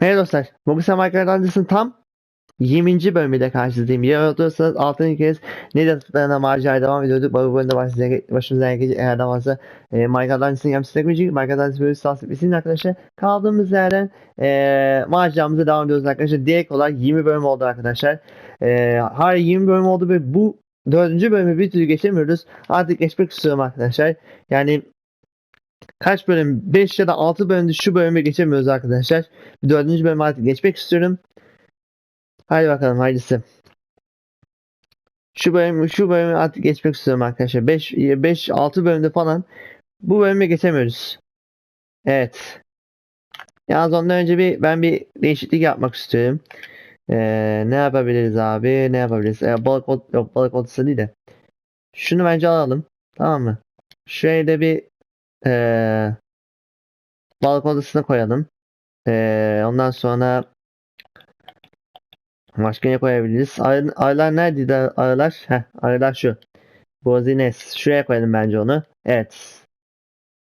Merhaba dostlar. Bugün Samarkand Adlısı'nın tam 20. bölümüyle karşınızdayım. Yer oturursanız 6. kez ne yaptıklarına maceraya devam ediyorduk. Bu bölümde başımıza, gelecek eğer de varsa e, Minecraft Adlısı'nın yapmışsın teknolojik. Minecraft Adlısı bölümü sağlık bitsin arkadaşlar. Kaldığımız yerden e, maceramıza devam ediyoruz arkadaşlar. Direkt olarak 20 bölüm oldu arkadaşlar. E, hayır 20 bölüm oldu ve bu dördüncü bölümü bir türlü geçemiyoruz. Artık geçmek istiyorum arkadaşlar. Yani kaç bölüm 5 ya da 6 bölümde şu bölümü geçemiyoruz arkadaşlar. Dördüncü bölüm artık geçmek istiyorum. Haydi bakalım hayırlısı. Şu bölüm şu bölümü artık geçmek istiyorum arkadaşlar. 5 5 6 bölümde falan bu bölümü geçemiyoruz. Evet. Yalnız ondan önce bir ben bir değişiklik yapmak istiyorum. Ee, ne yapabiliriz abi? Ne yapabiliriz? Ee, balık ot, yok balık otası değil de. Şunu bence alalım. Tamam mı? Da bir ee, balık odasına koyalım. Ee, ondan sonra başka ne koyabiliriz? Arı, arılar neredeydi arılar? Heh, arılar şu. Bozines. Şuraya koyalım bence onu. Evet.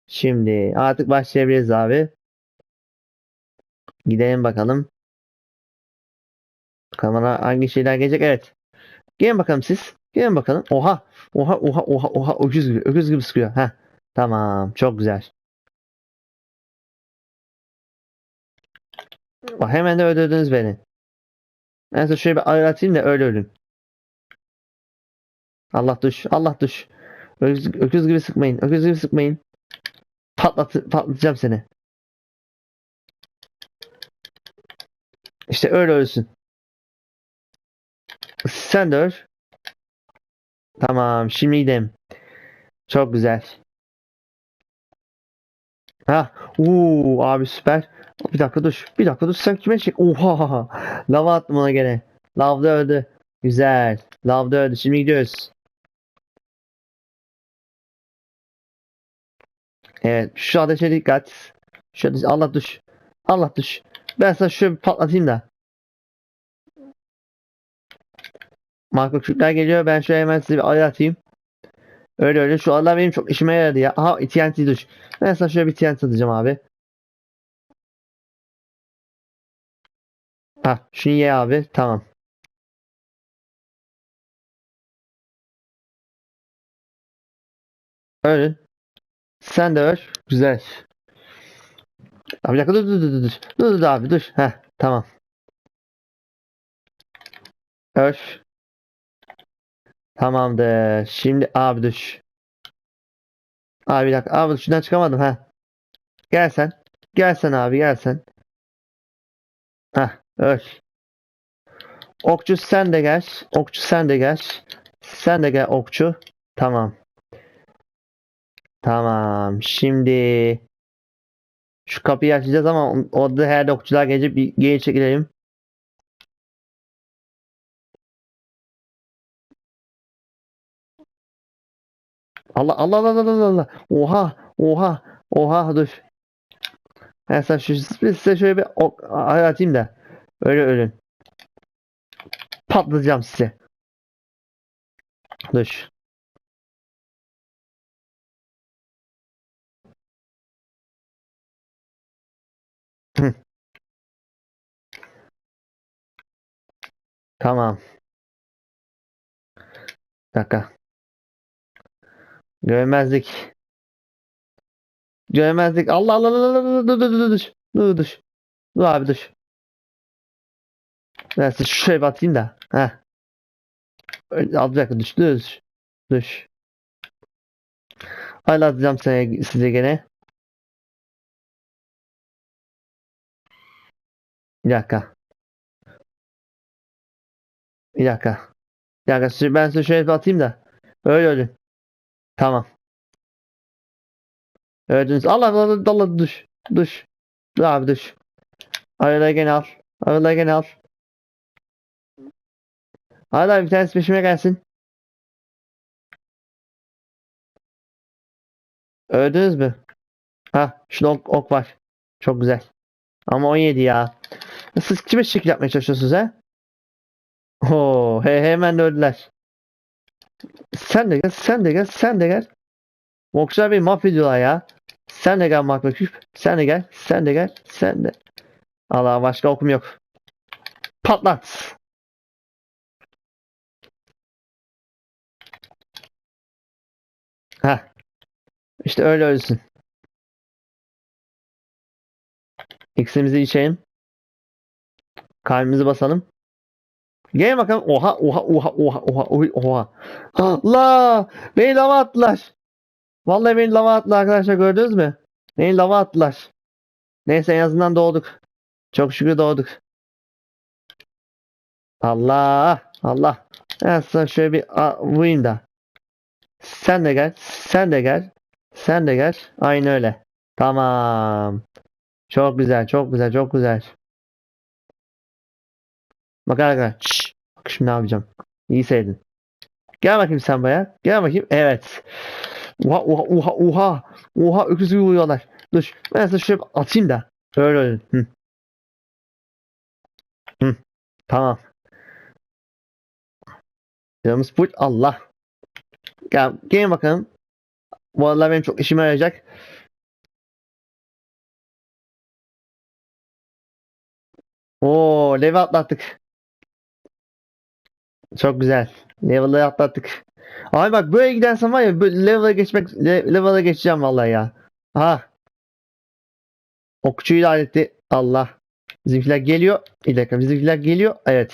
Şimdi artık başlayabiliriz abi. Gidelim bakalım. Kamera hangi şeyler gelecek? Evet. Gelin bakalım siz. Gelin bakalım. Oha. Oha oha oha oha. Öküz gibi. Öküz gibi sıkıyor. Heh. Tamam. Çok güzel. Bak hemen de öldürdünüz beni. Neyse şöyle bir ayratayım da öyle ölün. Allah düş. Allah düş. Öküz, öküz gibi sıkmayın. Öküz gibi sıkmayın. Patlat, patlatacağım seni. İşte öyle ölsün. Sen de öl. Tamam. Şimdi gidelim. Çok güzel. Ha, uuu abi süper. Bir dakika dur. Bir dakika dur. Sen kime çek? Oha. Lava attım ona gene. Lavda öldü. Güzel. Lavda öldü. Şimdi gidiyoruz. Evet. Şu ateşe dikkat. Şu ateşe. Allah düş. Allah düş. Ben sana şöyle bir patlatayım da. Makro küpler geliyor. Ben şöyle hemen size bir ayı atayım. Öyle öyle. Şu Allah benim çok işime yaradı ya. Aha TNT düş. Ben sana şöyle bir TNT atacağım abi. Ha, şunu ye abi. Tamam. Öl. Sen de öl. Güzel. Abi bir dakika dur dur dur dur. Dur dur abi dur. Heh, tamam. Öl. Tamamdır. Şimdi abi düş. Abi bir dakika. Abi şuradan çıkamadım ha. Gel sen. Gel sen abi gel sen. Heh, öl. Okçu sen de gel. Okçu sen de gel. Sen de gel okçu. Tamam. Tamam. Şimdi şu kapıyı açacağız ama orada her okçular gelecek bir geri çekilelim. Allah Allah Allah Allah Allah. Oha oha oha dur. Ben sana şu size şöyle bir atayım da öyle ölün. Patlayacağım size. Dur. Tamam. Bir dakika. Görmezlik. Görmezlik. Allah Allah Allah Allah dur dur dur dur dur dur dur abi dur. Size şuraya bir atayım da. Heh. Öyle, al bir dakika düş düş. Düş. Hala atacağım size, size gene. Bir dakika. Bir dakika. Bir dakika ben size şöyle atayım da. Öyle öyle. Tamam. Öldünüz. Allah Allah Allah düş. Düş. Dur abi düş. Araları gene al. Araları gene al. Hala bir tanesi peşime gelsin. Öldünüz mü? Ha, şurada ok, ok var. Çok güzel. Ama 17 ya. Siz kime şekil yapmaya çalışıyorsunuz ha? Oo, he, hemen öldüler. Sen de gel, sen de gel, sen de gel. Okçular beni mahvediyorlar ya. Sen de gel Makro. Sen de gel, sen de gel, sen de. Allah başka okum yok. Patlat. Heh. İşte öyle ölsün. X'imizi içelim. Kalbimizi basalım. Gel bakalım. Oha oha oha oha oha oha. Allah! Beni lava attılar. Vallahi beni lava attılar arkadaşlar gördünüz mü? Beni lava attılar. Neyse en azından doğduk. Çok şükür doğduk. Allah! Allah! Ben sana şöyle bir vurayım da. Sen de gel. Sen de gel. Sen de gel. Aynı öyle. Tamam. Çok güzel. Çok güzel. Çok güzel. Bak arkadaşlar. Şimdi ne yapacağım. İyi seyredin. Gel bakayım sen buraya. Gel bakayım. Evet. Oha oha oha oha. Oha öküz gibi uyuyorlar. Dur. Ben sana şöyle atayım da. Öyle öyle. Hı. Hı. Tamam. Canımız full. Allah. Gel, gelin bakalım. Bu aralar benim çok işime yarayacak. Oo, level atlattık. Çok güzel. Level'ı atlattık. Abi bak böyle gidersen var ya level'a geçmek le- level'a geçeceğim vallahi ya. Ha. Okçuyu da halletti. Allah. Bizimkiler geliyor. Bir dakika bizimkiler geliyor. Evet.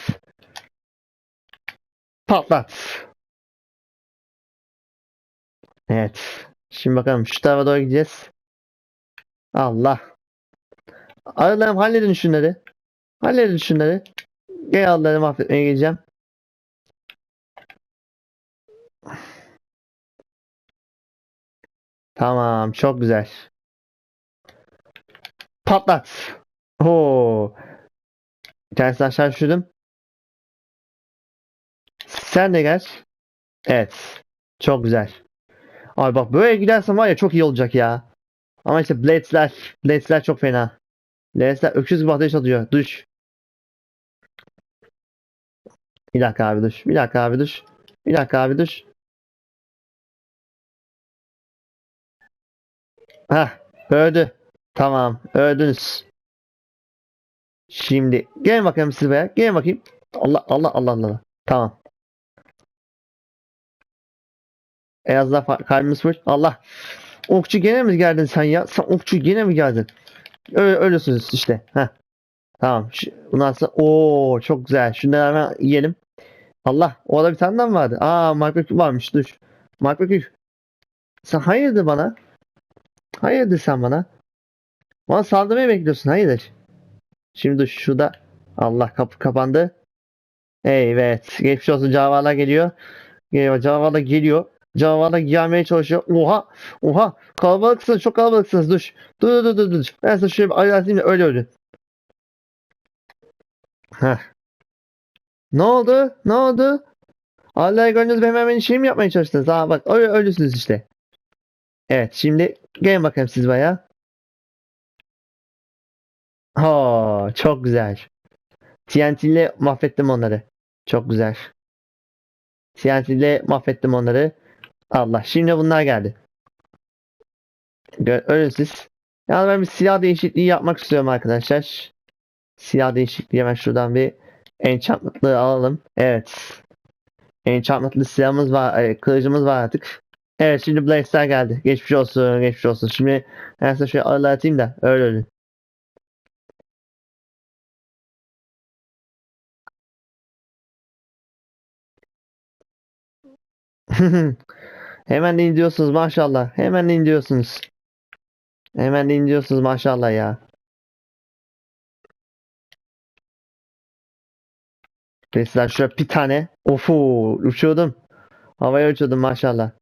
Patlat. Evet. Şimdi bakalım şu tarafa doğru gideceğiz. Allah. Aralarım halledin şunları. Halledin şunları. Gel Allah'ını mahvetmeye geleceğim. Tamam. Çok güzel. Patlat. Oo. Bir tanesini aşağı düşürdüm. Sen de gel. Evet. Çok güzel. Abi bak böyle gidersen var ya çok iyi olacak ya. Ama işte Blades'ler, Blades'ler çok fena. Blades'ler öküz gibi ateş atıyor. Düş. Bir dakika abi düş. Bir dakika abi düş. Bir dakika abi düş. Heh. Öldü. Tamam. Öldünüz. Şimdi gelin bakayım siz buraya. Gelin bakayım. Allah Allah Allah Allah. Tamam. En azından kalbimiz full. Allah. Okçu gene mi geldin sen ya? Sen okçu gene mi geldin? Öyle, öylesiniz işte. Heh. Tamam. Bundan sonra ooo çok güzel. Şunları hemen yiyelim. Allah. Orada bir tane daha vardı? Aa Microcube varmış. Dur. Microcube. Sen hayırdır bana? Hayırdır sen bana? Bana saldırmayı bekliyorsun. Hayırdır? Şimdi şurada. Allah kapı kapandı. Evet. Geçmiş olsun. Canavarlar geliyor. Canavarlar geliyor. Canavarlar gelmeye çalışıyor. Oha. Oha. Kalabalıksınız. Çok kalabalıksınız. Dur. Dur dur dur dur. Ben size şöyle bir ayarlayayım da öyle öyle. Heh. Ne oldu? Ne oldu? Allah'a gibi hemen beni şey mi yapmaya çalıştınız? Aa bak öyle öylesiniz işte. Evet şimdi gelin bakayım siz baya. Ha çok güzel. TNT ile mahvettim onları. Çok güzel. TNT ile mahvettim onları. Allah şimdi bunlar geldi. Öyle siz. Yani ben bir silah değişikliği yapmak istiyorum arkadaşlar. Silah değişikliği hemen şuradan bir enchantment'lı alalım. Evet. Enchantment'lı silahımız var. e, kılıcımız var artık. Evet şimdi Blaze'ler geldi. Geçmiş olsun. Geçmiş olsun. Şimdi ben size şöyle aralar atayım da öyle öyle. Hemen indiriyorsunuz maşallah. Hemen indiriyorsunuz. Hemen indiriyorsunuz maşallah ya. Mesela şöyle bir tane. Ofu uçuyordum. Havaya uçuyordum maşallah.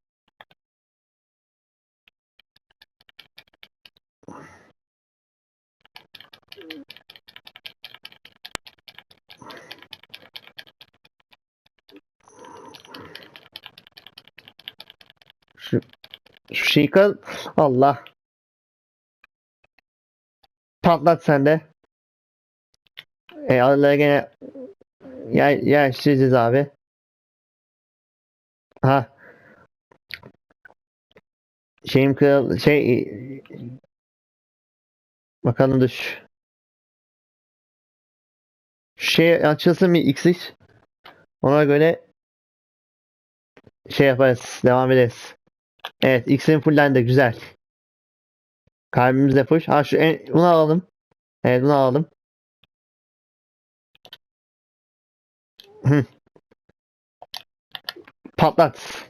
Şu şeyi kal. Allah. Patlat sen de. E Allah gene yer, yerleştireceğiz abi. Ha. Şeyim kırıl şey bakalım düş. Şey açılsın bir X Ona göre şey yaparız. Devam ederiz. Evet X'in fullendi. Güzel. Kalbimiz de full. Ha şu en, bunu alalım. Evet bunu alalım. Patlat.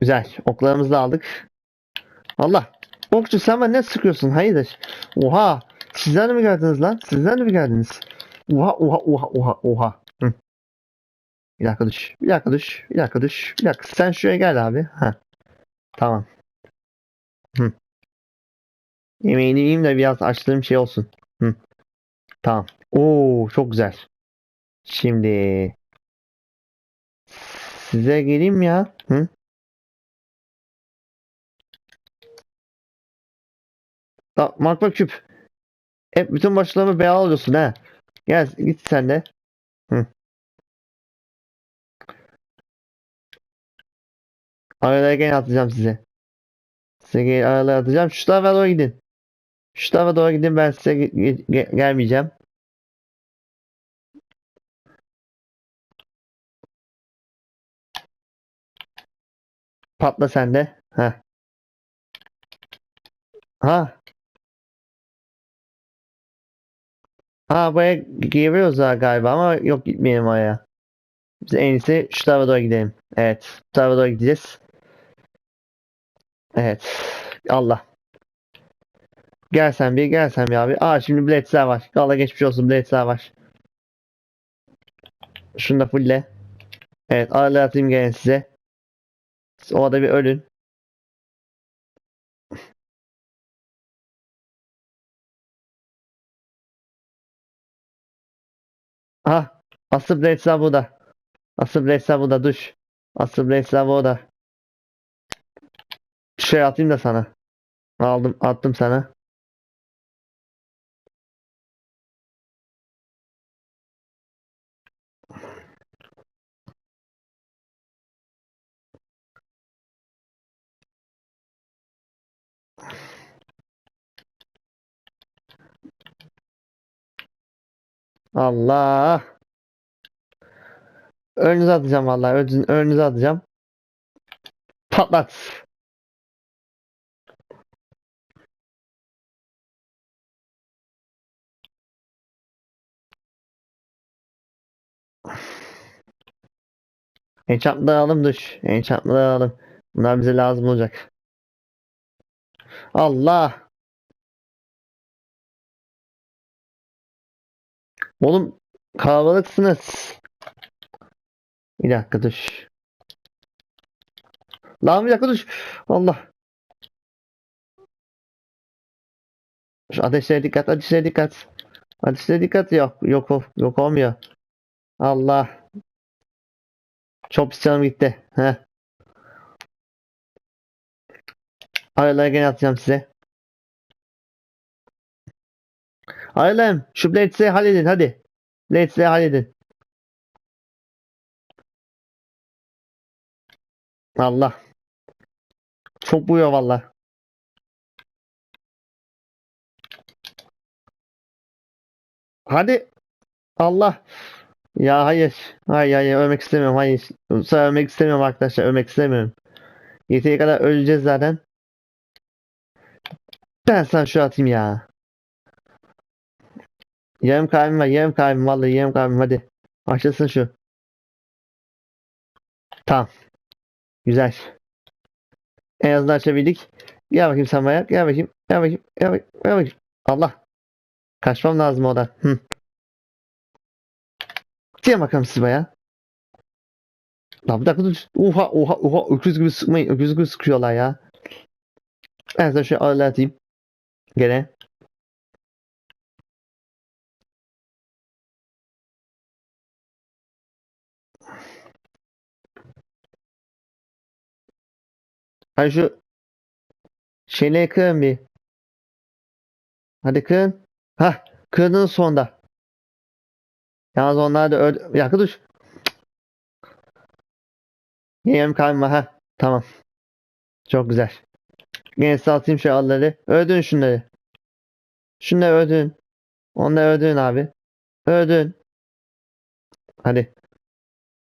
Güzel. Oklarımızı da aldık. Allah. Okçu sen bana ne sıkıyorsun? Hayırdır? Oha. Sizler de mi geldiniz lan? Sizler de mi geldiniz? Oha oha oha oha oha. Hı. Bir dakika düş. Bir dakika düş. Bir dakika düş. Bir dakika. Sen şuraya gel abi. Ha. Tamam. Hı. Yemeğini yiyeyim de biraz açtığım şey olsun. Hı. Tamam. Oo çok güzel. Şimdi size geleyim ya. Hı? Da, Makbuk küp. Hep bütün başlarımı beyaz alıyorsun ha. Gel git sen de. Hı. Aralara gene atacağım size. Size gene aralara atacağım. Şu tarafa doğru gidin. Şu tarafa doğru gidin ben size ge- ge- ge- gelmeyeceğim. Patla sen de. Ha. Ha. Ha buraya giriyoruz ha galiba ama yok gitmeyelim oraya. Biz en iyisi şu tarafa doğru gidelim. Evet. Bu tarafa doğru gideceğiz. Evet. Allah. Gel sen bir gel sen bir abi. Aa şimdi Blitz'ler var. Valla geçmiş olsun Blitz'ler var. Şunu da fulle. Evet ağırlığı atayım gene size. Siz o da bir ölün. Aha. Asıl Blitz'ler burada. Asıl Blitz'ler burada duş. Asıl Blitz'ler burada. Şey atayım da sana. Aldım attım sana. Allah. Önünüze atacağım vallahi. Önünüze, atacağım. Patlat. Enchantment'ları alalım düş. Enchantment'ları alalım. Bunlar bize lazım olacak. Allah. Oğlum kalabalıksınız. Bir dakika dur. Lan bir dakika dur. Allah. Şu ateşlere dikkat, ateşlere dikkat. Ateşlere dikkat yok. Yok yok, yok olmuyor. Allah. Çok pis canım gitti. Heh. Aralara gene atacağım size. Aralarım. Şu Blitz'i halledin hadi. Blitz'i halledin. Allah. Çok buyuyor valla. Hadi. Allah. Ya hayır. Hayır hayır ölmek istemiyorum. Hayır. Sefer ölmek istemiyorum arkadaşlar. Ölmek istemiyorum. Yeteri kadar öleceğiz zaten. Ben sana şu atayım ya. Yarım kalbim var. Yarım kalbim. Vallahi yarım kalbim. Hadi. Başlasın şu. Tamam. Güzel. En azından açabildik. Gel bakayım sen buraya. Gel bakayım. Gel bakayım. Gel bakayım. Gel bakayım. Allah. Kaçmam lazım oradan. Hı. Gel bakalım siz baya. Lan bir dakika dur. Oha oha oha. Öküz gibi sıkmayın. Öküz gibi sıkıyorlar ya. Ben sana şöyle ağırlığı atayım. Gene. Hadi şu şeyleri kırın bir. Hadi kırın. Hah. Kırdınız sonunda. Yalnız onlar da dakika dur. Yarım kalbim var. Ha. Tamam. Çok güzel. Gene size atayım şu alları. Öldürün şunları. Şunları öldürün. Onları öldürün abi. Öldürün. Hadi.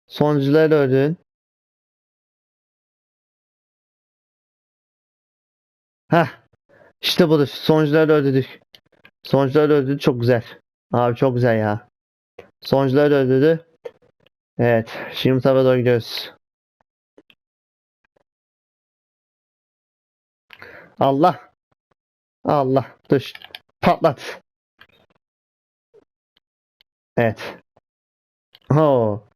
Sonuncuları da Heh. İşte budur. Sonuncuları da öldürdük. Sonuncuları da öldürdük. Çok güzel. Abi çok güzel ya. Sonuncuları da öldürdü. Evet. Şimdi tarafa doğru gidiyoruz. Allah. Allah. Dur. Patlat. Evet. Oo.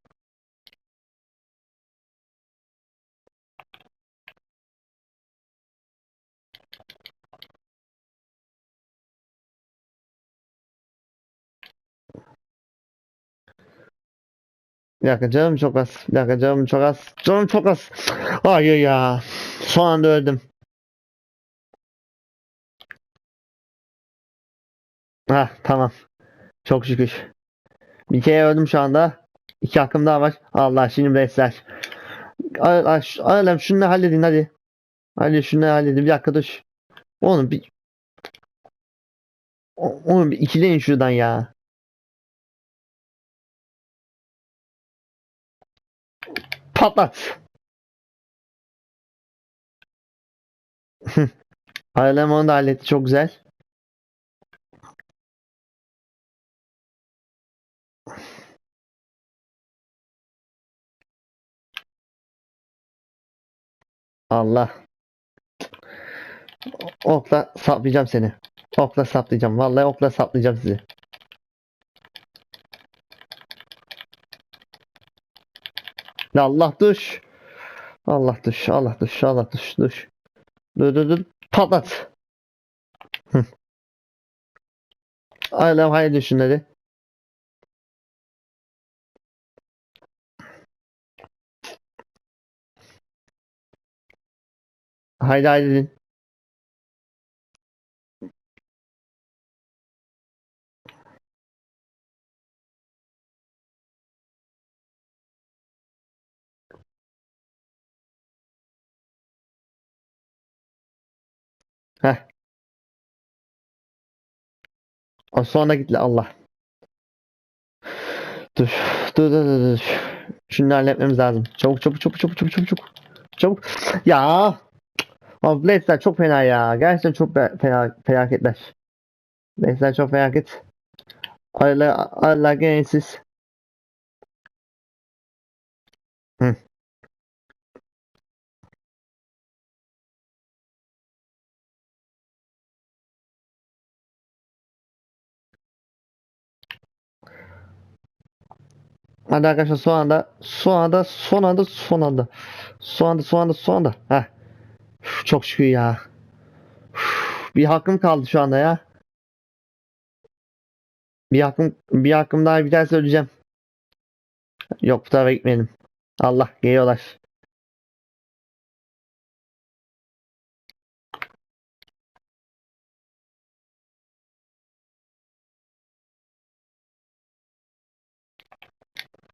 Bir çok az. Bir dakika canım çok az. Canım çok az. Hayır ya. Son anda öldüm. Ha tamam. Çok şükür. Bir kere öldüm şu anda. İki hakkım daha var. Allah şimdi besler. Alem şunu halledin hadi. Hadi şunu halledin. Bir dakika dur. Oğlum bir Oğlum bir ikileyin şuradan ya. Patlat. Alem onu da halletti. Çok güzel. Allah. Okla saplayacağım seni. Okla saplayacağım. Vallahi okla saplayacağım sizi. Allah düş. Allah düş. Allah düş. Allah düş. Düş. Dur dur dur. Patlat. Hı. Alem haydi şunları. Haydi haydi. Heh. O sonra git la- Allah. Dur. Dur dur dur dur. Şunu halletmemiz lazım. Çabuk çabuk çabuk çabuk çabuk çabuk çabuk. Ya. Abi Blaze'ler çok fena ya. Gerçekten çok fena felaketler. Blaze'ler çok felaket. Allah Allah gene siz. Hı. Hadi arkadaşlar son anda son anda son anda son anda son anda son anda son anda Heh. Çok şükür ya. Üf, Bir hakkım kaldı şu anda ya. Bir hakkım bir hakkım daha biterse öleceğim. Yok bu tarafa gitmeyelim. Allah geliyorlar.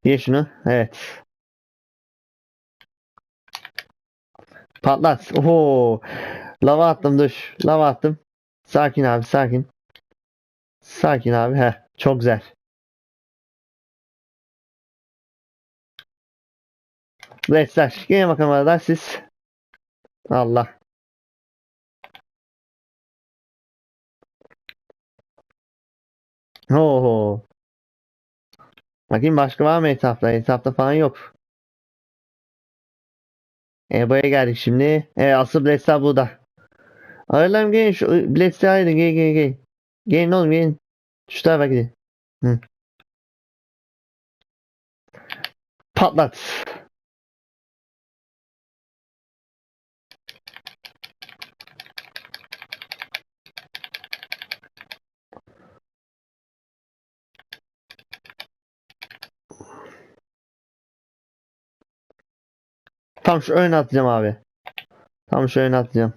Ye şunu. Evet. Patlat. Oho. Lava attım dur. Lava attım. Sakin abi sakin. Sakin abi. Heh. Çok güzel. Restler. Gelin bakalım arada siz. Allah. Oho. Bakayım başka var mı etrafta? Etrafta falan yok. E buraya geldik şimdi. E asıl Blessler burada. Aralarım gelin şu Blessler ayrılın gelin gelin gelin. Gelin oğlum gelin. Şu tarafa gidin. Hı. Patlat. Tam şu öne atacağım abi. Tam şu öne atacağım.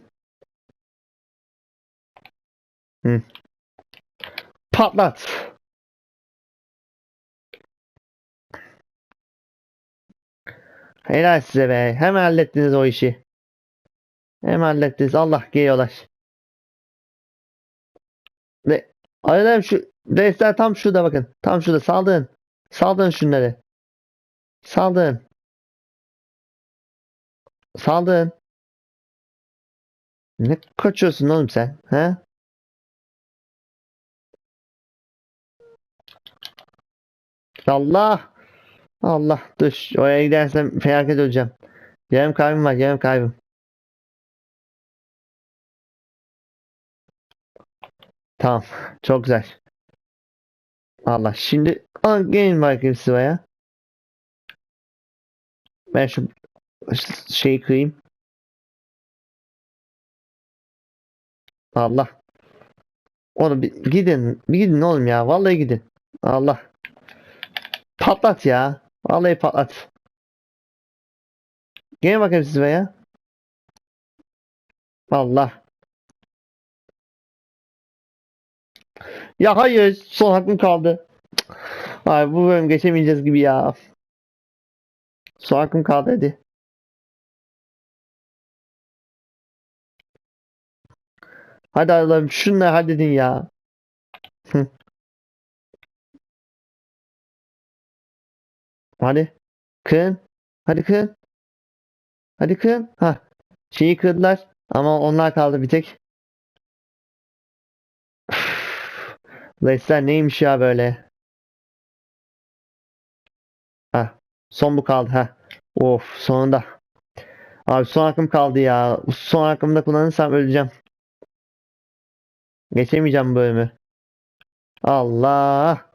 Hı. Patlat. Helal size be. Hemen hallettiniz o işi. Hemen hallettiniz. Allah geliyorlar. Ve aralarım şu reisler tam şurada bakın. Tam şurada saldırın. Saldırın şunları. Saldırın. Saldırın. Ne kaçıyorsun oğlum sen? He? Allah. Allah. Dur. Oraya gidersem felaket öleceğim. Yarım kalbim var. Yarım kalbim. Tamam. Çok güzel. Allah. Şimdi al gelin bakayım sıraya. Ben şu şeyi kırayım. Allah. Oğlum bir gidin. Bir gidin oğlum ya. Vallahi gidin. Allah. Patlat ya. Vallahi patlat. Gelin bakayım siz ya. Allah. Ya hayır. Son hakkım kaldı. Ay bu bölüm geçemeyeceğiz gibi ya. Son hakkım kaldı hadi. Hadi Allah'ım şunları halledin ya. Hadi. Kın. Hadi kın. Hadi kın. Ha. Şeyi kırdılar. Ama onlar kaldı bir tek. Leicester neymiş ya böyle? Ha. Son bu kaldı ha. Of sonunda. Abi son hakkım kaldı ya. Son hakkımı da kullanırsam öleceğim. Geçemeyeceğim bu bölümü. Allah.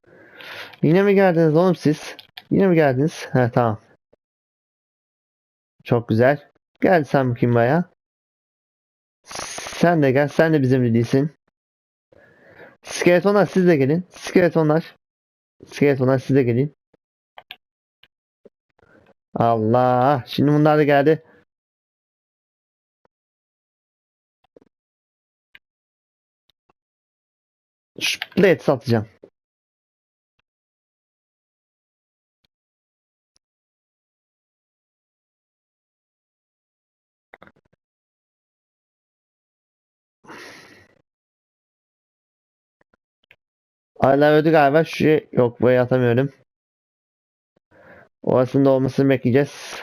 Yine mi geldiniz oğlum siz? Yine mi geldiniz? He tamam. Çok güzel. Gel sen bakayım baya. Sen de gel. Sen de bizimle değilsin. Skeletonlar siz de gelin. Skeletonlar. Skeletonlar siz de gelin. Allah. Şimdi bunlar da geldi. Split satacağım. Hala öldü galiba. Şu şey- yok buraya atamıyorum. Orasında olmasını bekleyeceğiz.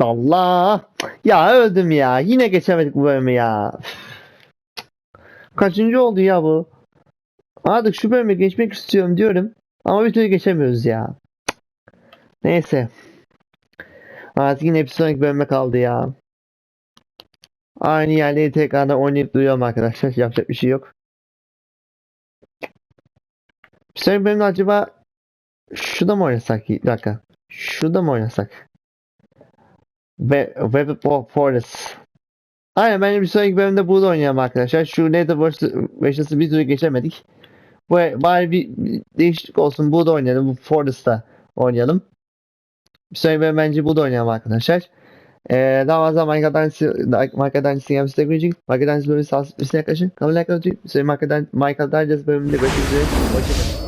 Allah! Ya öldüm ya. Yine geçemedik bu bölümü ya. Kaçıncı oldu ya bu? Artık şu bölümü geçmek istiyorum diyorum. Ama bir türlü geçemiyoruz ya. Neyse. Artık yine bir sonraki bölüme kaldı ya. Aynı yerleri tekrardan oynayıp duruyorum arkadaşlar. Yapacak bir şey yok. Bir sonraki bölümde acaba şurada mı oynasak? Bir dakika. Şurada mı oynasak? Web of Forest. Aynen bence bir sonraki bölümde burada oynayalım arkadaşlar. Şu Nether Versus'ı bir türlü geçemedik. Bu bari bir değişiklik olsun. Burada oynayalım. Bu Forest'ta oynayalım. Bir sonraki bölüm bence burada oynayalım arkadaşlar. Ee, daha fazla Minecraft'tan Minecraft'tan Instagram site görecek. Minecraft'tan bölümü sağ üstüne yaklaşın. Like atın. Bir sonraki Minecraft'tan Minecraft'tan bölümünde görüşmek üzere. Hoşçakalın.